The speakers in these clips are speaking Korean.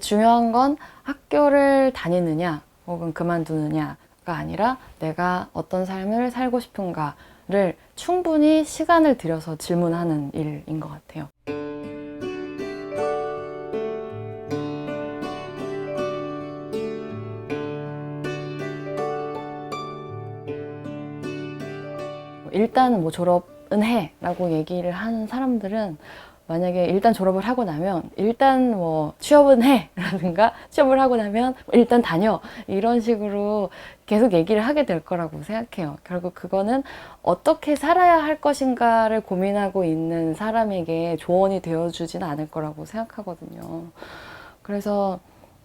중요한 건 학교를 다니느냐 혹은 그만두느냐가 아니라 내가 어떤 삶을 살고 싶은가를 충분히 시간을 들여서 질문하는 일인 것 같아요. 일단 뭐 졸업은 해라고 얘기를 하는 사람들은 만약에 일단 졸업을 하고 나면 일단 뭐 취업은 해라든가 취업을 하고 나면 일단 다녀 이런 식으로 계속 얘기를 하게 될 거라고 생각해요. 결국 그거는 어떻게 살아야 할 것인가를 고민하고 있는 사람에게 조언이 되어주지는 않을 거라고 생각하거든요. 그래서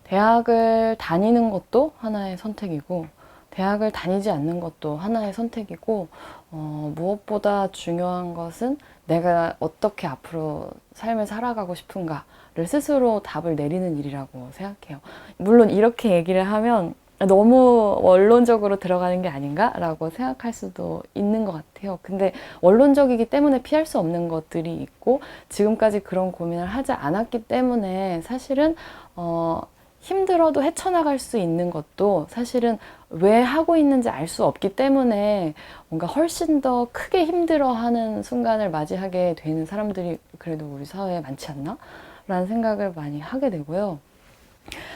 대학을 다니는 것도 하나의 선택이고 대학을 다니지 않는 것도 하나의 선택이고 어, 무엇보다 중요한 것은 내가 어떻게 앞으로 삶을 살아가고 싶은가를 스스로 답을 내리는 일이라고 생각해요. 물론 이렇게 얘기를 하면 너무 원론적으로 들어가는 게 아닌가라고 생각할 수도 있는 것 같아요. 근데 원론적이기 때문에 피할 수 없는 것들이 있고 지금까지 그런 고민을 하지 않았기 때문에 사실은 어, 힘들어도 헤쳐나갈 수 있는 것도 사실은 왜 하고 있는지 알 수 없기 때문에 뭔가 훨씬 더 크게 힘들어하는 순간을 맞이하게 되는 사람들이 그래도 우리 사회에 많지 않나? 라는 생각을 많이 하게 되고요.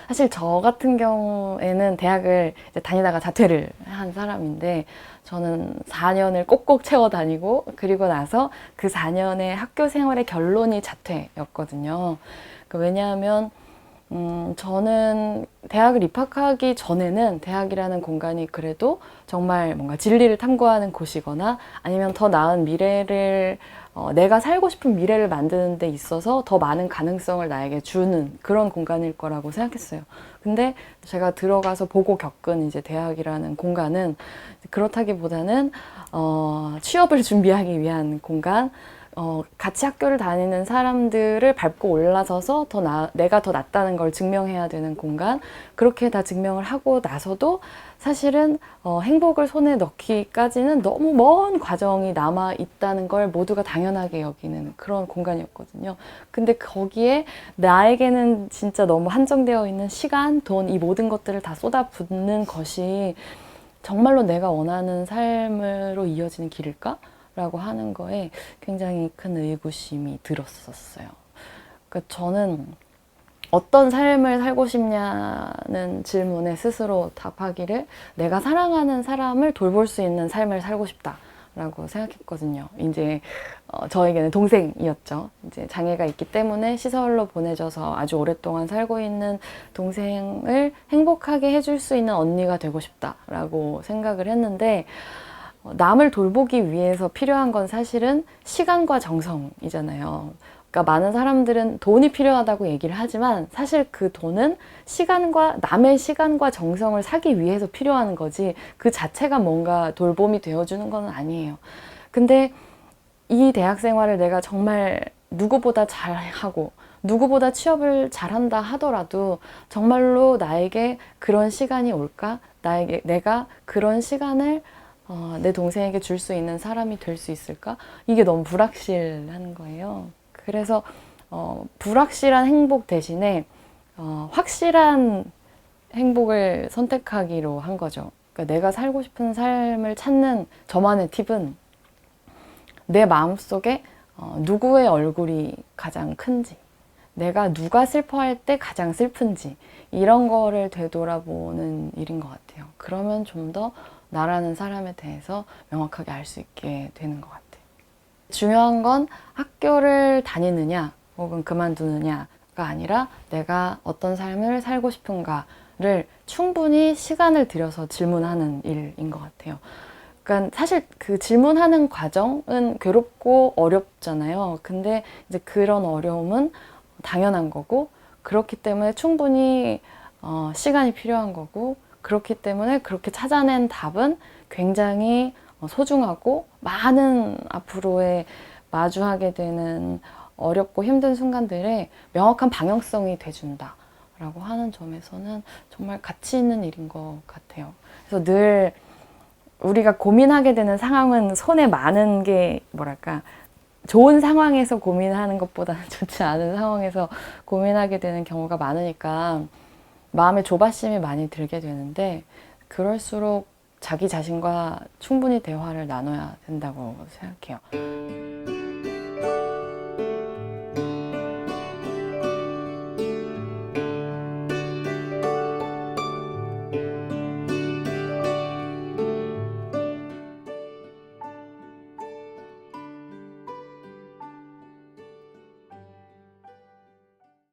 사실 저 같은 경우에는 대학을 다니다가 자퇴를 한 사람인데 저는 4년을 꼭꼭 채워 다니고 그리고 나서 그 4년의 학교 생활의 결론이 자퇴였거든요. 그 왜냐하면 음, 저는 대학을 입학하기 전에는 대학이라는 공간이 그래도 정말 뭔가 진리를 탐구하는 곳이거나 아니면 더 나은 미래를 어, 내가 살고 싶은 미래를 만드는 데 있어서 더 많은 가능성을 나에게 주는 그런 공간일 거라고 생각했어요. 근데 제가 들어가서 보고 겪은 이제 대학이라는 공간은 그렇다기보다는 어, 취업을 준비하기 위한 공간, 어, 같이 학교를 다니는 사람들을 밟고 올라서서 더 나, 내가 더 낫다는 걸 증명해야 되는 공간, 그렇게 다 증명을 하고 나서도 사실은 어, 행복을 손에 넣기까지는 너무 먼 과정이 남아 있다는 걸 모두가 당연하게 여기는 그런 공간이었거든요. 근데 거기에 나에게는 진짜 너무 한정되어 있는 시간, 돈, 이 모든 것들을 다 쏟아붓는 것이 정말로 내가 원하는 삶으로 이어지는 길일까? 라고 하는 거에 굉장히 큰 의구심이 들었었어요. 그러니까 저는 어떤 삶을 살고 싶냐는 질문에 스스로 답하기를 내가 사랑하는 사람을 돌볼 수 있는 삶을 살고 싶다. 라고 생각했거든요. 이제 어, 저에게는 동생이었죠. 이제 장애가 있기 때문에 시설로 보내져서 아주 오랫동안 살고 있는 동생을 행복하게 해줄 수 있는 언니가 되고 싶다라고 생각을 했는데 어, 남을 돌보기 위해서 필요한 건 사실은 시간과 정성이잖아요. 그러니까 많은 사람들은 돈이 필요하다고 얘기를 하지만 사실 그 돈은 시간과 남의 시간과 정성을 사기 위해서 필요한 거지 그 자체가 뭔가 돌봄이 되어주는 건 아니에요. 근데 이 대학 생활을 내가 정말 누구보다 잘하고 누구보다 취업을 잘한다 하더라도 정말로 나에게 그런 시간이 올까? 나에게 내가 그런 시간을 어, 내 동생에게 줄 수 있는 사람이 될 수 있을까? 이게 너무 불확실한 거예요. 그래서 어, 불확실한 행복 대신에 어, 확실한 행복을 선택하기로 한 거죠. 그러니까 내가 살고 싶은 삶을 찾는 저만의 팁은 내 마음속에 어, 누구의 얼굴이 가장 큰지, 내가 누가 슬퍼할 때 가장 슬픈지, 이런 거를 되돌아보는 일인 것 같아요. 그러면 좀더 나라는 사람에 대해서 명확하게 알 수 있게 되는 것 같아요. 중요한 건 학교를 다니느냐 혹은 그만두느냐가 아니라 내가 어떤 삶을 살고 싶은가를 충분히 시간을 들여서 질문하는 일인 것 같아요. 그러니까 사실 그 질문하는 과정은 괴롭고 어렵잖아요. 근데 이제 그런 어려움은 당연한 거고 그렇기 때문에 충분히 어, 시간이 필요한 거고 그렇기 때문에 그렇게 찾아낸 답은 굉장히 어, 소중하고 많은 앞으로의 마주하게 되는 어렵고 힘든 순간들에 명확한 방향성이 돼준다 라고 하는 점에서는 정말 가치 있는 일인 것 같아요. 그래서 늘 우리가 고민하게 되는 상황은 손에 많은 게 뭐랄까 좋은 상황에서 고민하는 것보다는 좋지 않은 상황에서 고민하게 되는 경우가 많으니까 마음에 조바심이 많이 들게 되는데 그럴수록 자기 자신과 충분히 대화를 나눠야 된다고 생각해요.